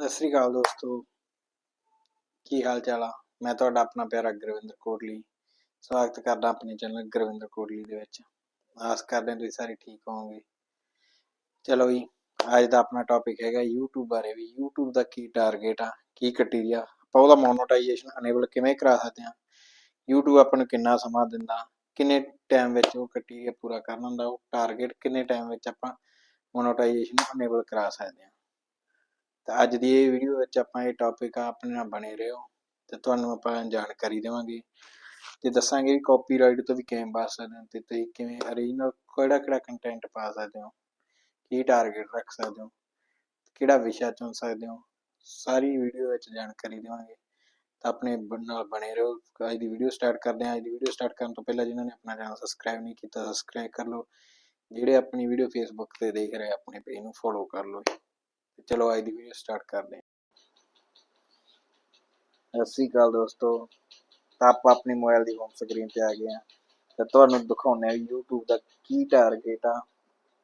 ਸਤਿ ਸ੍ਰੀ ਅਕਾਲ ਦੋਸਤੋ। ਕੀ ਹਾਲ ਚਾਲ ਆ? ਮੈਂ ਤੁਹਾਡਾ ਆਪਣਾ ਪਿਆਰਾ ਗੁਰਵਿੰਦਰ ਕੋਟਲੀ। ਸਵਾਗਤ ਕਰਦਾ ਆਪਣੇ ਚੈਨਲ ਗੁਰਵਿੰਦਰ ਕੋਟਲੀ ਦੇ ਵਿੱਚ। ਆਸ ਕਰਦੇ ਹਾਂ ਤੁਸੀਂ ਸਾਰੇ ਠੀਕ ਹੋਵੋਗੇ। ਚਲੋ ਜੀ, ਅੱਜ ਦਾ ਆਪਣਾ ਟੌਪਿਕ ਹੈਗਾ YouTube ਬਾਰੇ ਵੀ। YouTube ਦਾ ਕੀ ਟਾਰਗੇਟ ਆ, ਕੀ ਕ੍ਰਾਈਟੇਰੀਆ ਆਪਾਂ ਉਹਦਾ ਮੋਨੋਟਾਈਜੇਸ਼ਨ ਅਨੇਬਲ ਕਿਵੇਂ ਕਰਾ ਸਕਦੇ ਹਾਂ? YouTube ਆਪਾਂ ਨੂੰ ਕਿੰਨਾ ਸਮਾਂ ਦਿੰਦਾ? ਕਿੰਨੇ ਟਾਈਮ ਵਿੱਚ ਉਹ ਕ੍ਰਾਈਟੇਰੀਆ ਪੂਰਾ ਕਰਨ ਹੁੰਦਾ ਉਹ ਟਾਰਗੇਟ ਕਿੰਨੇ ਟਾਈਮ ਵਿੱਚ ਆਪਾਂ ਮੋਨੋਟਾਈਜੇਸ਼ਨ ਅਨੇਬਲ ਕਰਾ ਸਕਦੇ ਹਾਂ? ਤਾਂ ਅੱਜ ਦੀ ਇਹ ਵੀਡੀਓ ਵਿੱਚ ਆਪਾਂ ਇਹ ਟੌਪਿਕ ਆ, ਆਪਣੇ ਨਾਲ ਬਣੇ ਰਹੋ ਤੇ ਤੁਹਾਨੂੰ ਆਪਾਂ ਜਾਣਕਾਰੀ ਦੇਵਾਂਗੇ ਤੇ ਦੱਸਾਂਗੇ ਵੀ ਕਾਪੀਰਾਈਟ ਤੋਂ ਵੀ ਕਿਵੇਂ ਬਚ ਸਕਦੇ ਹੋ ਤੇ ਤੁਸੀਂ ਕਿਵੇਂ origignal ਕਿਹੜਾ ਕਿਹੜਾ ਕੰਟੈਂਟ ਪਾ ਸਕਦੇ ਹੋ, ਕੀ ਟਾਰਗੇਟ ਰੱਖ ਸਕਦੇ ਹੋ, ਕਿਹੜਾ ਵਿਸ਼ਾ ਚੁਣ ਸਕਦੇ ਹੋ, ਸਾਰੀ ਵੀਡੀਓ ਵਿੱਚ ਜਾਣਕਾਰੀ ਦੇਵਾਂਗੇ ਤਾਂ ਆਪਣੇ ਨਾਲ ਬਣੇ ਰਹੋ। ਅੱਜ ਦੀ ਵੀਡੀਓ ਸਟਾਰਟ ਕਰਦੇ ਹਾਂ। ਅੱਜ ਦੀ ਵੀਡੀਓ ਸਟਾਰਟ ਕਰਨ ਤੋਂ ਪਹਿਲਾਂ ਜਿਨ੍ਹਾਂ ਨੇ ਆਪਣਾ ਚੈਨਲ ਸਬਸਕ੍ਰਾਈਬ ਨਹੀਂ ਕੀਤਾ ਸਬਸਕ੍ਰਾਈਬ ਕਰ ਲਓ। ਜਿਹੜੇ ਆਪਣੀ ਵੀਡੀਓ ਫੇਸਬੁੱਕ ਤੇ ਦੇਖ ਰਹੇ ਆਪਣੇ ਪੇਜ ਨੂੰ ਫੋਲੋ ਕਰ ਲਓ। ਚਲੋ ਅੱਜ ਦੀ ਵੀਡੀਓ ਸਟਾਰਟ ਕਰਦੇ ਹਾਂ। ਸਤਿ ਸ਼੍ਰੀ ਅਕਾਲ ਦੋਸਤੋ। ਤਾਂ ਆਪਾਂ ਆਪਣੀ ਮੋਬਾਈਲ ਦੀ ਹੋਮ ਸਕਰੀਨ ਤੇ ਆ ਗਏ ਆ ਤੇ ਤੁਹਾਨੂੰ ਦਿਖਾਉਂਦੇ ਆ YouTube ਦਾ ਕੀ ਟਾਰਗੇਟ ਆ,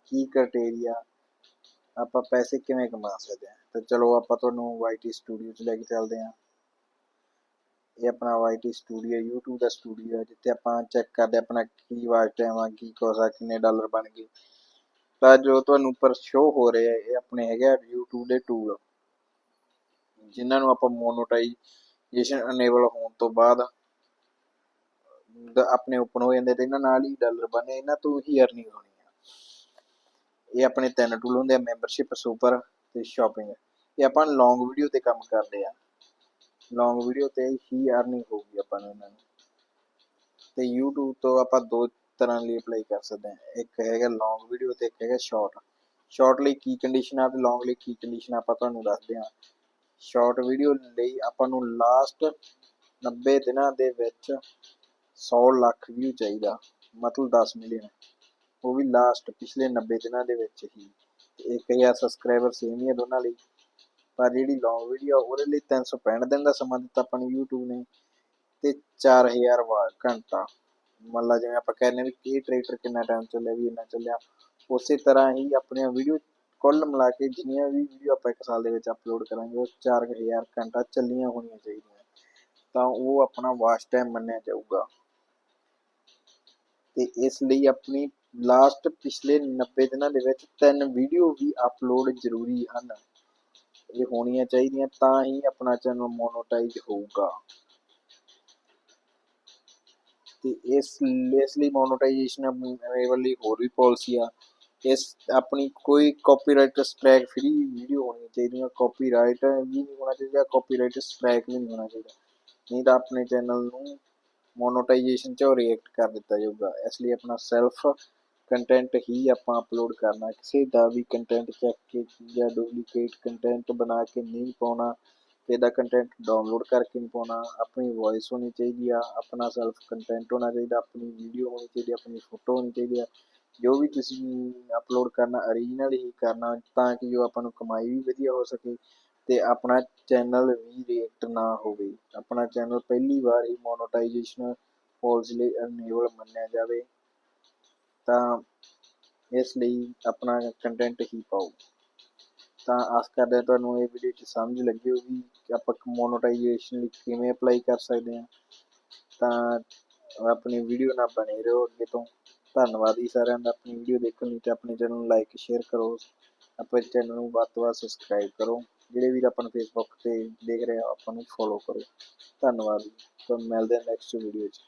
ਕੀ ਕ੍ਰਾਈਟੇਰੀਆ ਆਪਾਂ ਪੈਸੇ ਕਿਵੇਂ ਕਮਾ ਸਕਦੇ ਆ ਤੇ ਚਲੋ ਆਪਾਂ ਤੁਹਾਨੂੰ YT ਸਟੂਡੀਓ 'ਚ ਲੈ ਕੇ ਚੱਲਦੇ ਆ ਇਹ ਆਪਣਾ YT ਸਟੂਡੀਓ YouTube ਦਾ ਸਟੂਡੀਓ ਹੈ, ਜਿੱਥੇ ਆਪਾਂ ਚੈੱਕ ਕਰਦੇ ਆ ਆਪਣਾ ਕੀ ਵਾਚ ਟਾਈਮ ਆ, ਕੀ ਕੁਛ ਆ, ਕਿੰਨੇ ਡਾਲਰ ਬਣ ਗਏ। ਤਾਂ ਜੋ ਤੁਹਾਨੂੰ ਉੱਪਰ ਸ਼ੋ ਹੋ ਰਿਹਾ ਹੈ, ਇਹ ਆਪਣੇ ਹੈਗੇ YouTube ਦੇ ਟੂਲ ਜਿਨ੍ਹਾਂ ਨੂੰ ਆਪਾਂ ਮੋਨੋਟਾਈਜੇਸ਼ਨ ਅਨੇਬਲ ਹੋਣ ਤੋਂ ਬਾਅਦ ਆਪਣੇ ਓਪਨ ਹੋ ਜਾਂਦੇ ਤੇ ਇਹਨਾਂ ਨਾਲ ਹੀ ਡਾਲਰ ਬਣੇ ਇਹਨਾਂ ਤੋਂ ਹੀ ਅਰਨਿੰਗ ਹੋਣੀ ਆ। ਇਹ ਆਪਣੇ ਤਿੰਨ ਟੂਲ ਹੁੰਦੇ ਆ ਮੈਂਬਰਸ਼ਿਪ ਸੁਪਰ ਤੇ ਸ਼ਾਪਿੰਗ ਇਹ ਆਪਾਂ ਲੌਂਗ ਵੀਡੀਓ ਤੇ ਕੰਮ ਕਰਦੇ ਆ। ਲੌਂਗ ਵੀਡੀਓ ਤੇ ਹੀ ਅਰਨਿੰਗ ਹੋਊਗੀ ਆਪਾਂ ਨੂੰ ਇਹਨਾਂ ਨੂੰ। ਤੇ YouTube ਤੋਂ ਆਪਾਂ ਦੋ ਤਰ੍ਹਾਂ ਲਈ ਅਪਲਾਈ ਕਰ ਸਕਦੇ ਹਾਂ। ਇੱਕ ਹੈਗਾ ਲੌਂਗ ਵੀਡੀਓ ਤੇ ਇੱਕ ਹੈਗਾ ਸ਼ਾਰਟ ਸ਼ਾਰਟ ਲਈ ਕੀ ਕੰਡੀਸ਼ਨ ਆ? ਤੇ ਲੌਂਗ ਲਈ ਕੀ ਕੰਡੀਸ਼ਨ ਆਪਾਂ ਤੁਹਾਨੂੰ ਦੱਸਦੇ ਹਾਂ। ਸ਼ਾਰਟ ਵੀਡੀਓ ਲਈ ਆਪਾਂ ਨੂੰ ਲਾਸਟ 90 ਦਿਨਾਂ ਦੇ ਵਿੱਚ 100 ਲੱਖ ਵਿਊ ਚਾਹੀਦਾ। ਮਤਲਬ 10 ਮਿਲੀਅਨ ਉਹ ਵੀ ਲਾਸਟ ਪਿਛਲੇ 90 ਦਿਨਾਂ ਦੇ ਵਿੱਚ ਹੀ। ਤੇ 1000 ਸਬਸਕ੍ਰਾਈਬਰ ਸੇਮ ਹੀ ਆ ਦੋਨਾਂ ਲਈ। ਪਰ ਜਿਹੜੀ ਲੌਂਗ ਵੀਡੀਓ ਉਹਦੇ ਲਈ 365 ਦਿਨ ਦਾ ਸਮਾਂ ਦਿੱਤਾ ਆਪਾਂ ਨੂੰ YouTube ਨੇ। ਤੇ 4000 ਵਾਰ ਘੰਟਾ। ਮੰਨ ਲਾ ਜਿਵੇਂ ਆਪਾਂ ਕਹਿੰਦੇ ਵੀ ਕੀ ਟਰੈਕਟਰ ਕਿੰਨਾ ਟਾਈਮ ਚੱਲਿਆ, ਵੀ ਇੰਨਾ ਚੱਲਿਆ। ਉਸੇ ਤਰ੍ਹਾਂ ਹੀ ਆਪਣੀਆਂ ਵੀਡੀਓ ਕੁੱਲ ਮਿਲਾ ਕੇ ਜਿੰਨੀਆਂ ਵੀ ਵੀਡੀਓ ਆਪਾਂ ਇੱਕ ਸਾਲ ਦੇ ਵਿੱਚ ਅਪਲੋਡ ਕਰਾਂਗੇ, ਉਹ 4000 ਘੰਟਾ ਚੱਲੀਆਂ ਹੋਣੀਆਂ ਚਾਹੀਦੀਆਂ। ਤਾਂ ਉਹ ਆਪਣਾ ਵਾਚ ਟਾਈਮ ਮੰਨਿਆ ਜਾਊਗਾ। ਤੇ ਇਸ ਲਈ ਆਪਣੀ ਲਾਸਟ ਪਿਛਲੇ 90 ਦਿਨਾਂ ਦੇ ਵਿੱਚ ਤਿੰਨ ਵੀਡੀਓ ਵੀ ਅਪਲੋਡ ਜ਼ਰੂਰੀ ਹਨ। ਇਹ ਹੋਣੀਆਂ ਚਾਹੀਦੀਆਂ ਤਾਂ ਹੀ ਆਪਣਾ ਚੈਨਲ ਮੋਨੋਟਾਈਜ਼ ਹੋਊਗਾ। ਤੇ ਇਸ ਇਸ ਲਈ ਮੋਨੋਟਾਈਜੇਸ਼ਨ ਅਵੇਲੇਬਲ ਲਈ ਹੋਰ ਵੀ ਪਾਲਿਸੀ ਆ। ਇਸ ਆਪਣੀ ਕੋਈ ਕਾਪੀਰਾਈਟ ਸਟ੍ਰਾਈਕ ਫ੍ਰੀ ਵੀਡੀਓ ਹੋਣੀ ਚਾਹੀਦੀ ਹੈ ਕਾਪੀਰਾਈਟ ਵੀ ਨਹੀਂ ਹੋਣਾ ਚਾਹੀਦਾ ਕਾਪੀਰਾਈਟ ਸਟ੍ਰਾਈਕ ਵੀ ਨਹੀਂ ਹੋਣਾ ਚਾਹੀਦਾ। ਨਹੀਂ ਤਾਂ ਆਪਣੇ ਚੈਨਲ ਨੂੰ ਮੋਨੋਟਾਈਜੇਸ਼ਨ ਚ ਰਿਐਕਟ ਕਰ ਦਿੱਤਾ ਜਾਊਗਾ। ਇਸ ਲਈ ਆਪਣਾ ਸੈਲਫ ਕੰਟੈਂਟ ਹੀ ਆਪਾਂ ਅਪਲੋਡ ਕਰਨਾ। ਕਿਸੇ ਦਾ ਵੀ ਕੰਟੈਂਟ ਚੱਕ ਕੇ ਜਾਂ ਡੁਪਲੀਕੇਟ ਕੰਟੈਂਟ ਬਣਾ ਕੇ ਨਹੀਂ ਪਾਉਣਾ ਇਹਦਾ ਕੰਟੈਂਟ ਡਾਊਨਲੋਡ ਕਰਕੇ ਨਹੀਂ ਪਾਉਣਾ, ਆਪਣੀ ਵੌਇਸ ਹੋਣੀ ਚਾਹੀਦੀ ਆ, ਆਪਣਾ ਸੈਲਫ ਕੰਟੈਂਟ ਹੋਣਾ ਚਾਹੀਦਾ, ਆਪਣੀ ਵੀਡੀਓ ਹੋਣੀ ਚਾਹੀਦੀ, ਆਪਣੀ ਫੋਟੋ ਹੋਣੀ ਚਾਹੀਦੀ ਆ। ਜੋ ਵੀ ਤੁਸੀਂ ਅਪਲੋਡ ਕਰਨਾ origignal ਹੀ ਕਰਨਾ, ਤਾਂ ਕਿ ਜੋ ਆਪਾਂ ਨੂੰ ਕਮਾਈ ਵੀ ਵਧੀਆ ਹੋ ਸਕੇ ਤੇ ਆਪਣਾ ਚੈਨਲ ਵੀ ਰਿਐਕਟ ਨਾ ਹੋਵੇ। ਆਪਣਾ ਚੈਨਲ ਪਹਿਲੀ ਵਾਰ ਹੀ ਮੋਨੋਟਾਈਜੇਸ਼ਨ ਪੋਲਿਸੀ ਲਈ ਅਨੇਬਲ ਮੰਨਿਆ ਜਾਵੇ, ਤਾਂ ਇਸ ਲਈ ਆਪਣਾ ਕੰਟੈਂਟ ਹੀ ਪਾਓ। ਤਾਂ ਆਸ ਕਰਦੇ ਹਾਂ ਤੁਹਾਨੂੰ ਇਹ ਵੀਡੀਓ 'ਚ ਸਮਝ ਲੱਗੀ ਹੋਊਗੀ ਕਿ ਆਪਾਂ ਮੋਨੋਟਾਈਜੇਸ਼ਨ ਲਈ ਕਿਵੇਂ ਅਪਲਾਈ ਕਰ ਸਕਦੇ ਹਾਂ। ਤਾਂ ਆਪਣੀ ਵੀਡੀਓ ਨਾਲ ਬਣੇ ਰਹੋ ਅੱਗੇ ਤੋਂ। ਧੰਨਵਾਦ ਜੀ ਸਾਰਿਆਂ ਦਾ ਆਪਣੀ ਵੀਡੀਓ ਦੇਖਣ ਲਈ ਤੇ ਆਪਣੇ ਚੈਨਲ ਨੂੰ ਲਾਈਕ ਸ਼ੇਅਰ ਕਰੋ। ਆਪਣੇ ਚੈਨਲ ਨੂੰ ਵੱਧ ਤੋਂ ਵੱਧ ਸਬਸਕ੍ਰਾਈਬ ਕਰੋ। ਜਿਹੜੇ ਵੀਰ ਆਪਾਂ ਫੇਸਬੁੱਕ ਤੇ ਦੇਖ ਰਹੇ ਆ, ਆਪਾਂ ਨੂੰ ਫੋਲੋ ਕਰੋ। ਧੰਨਵਾਦ ਜੀ। ਤਾਂ ਮਿਲਦੇ ਹਾਂ ਨੈਕਸਟ ਵੀਡੀਓ 'ਚ।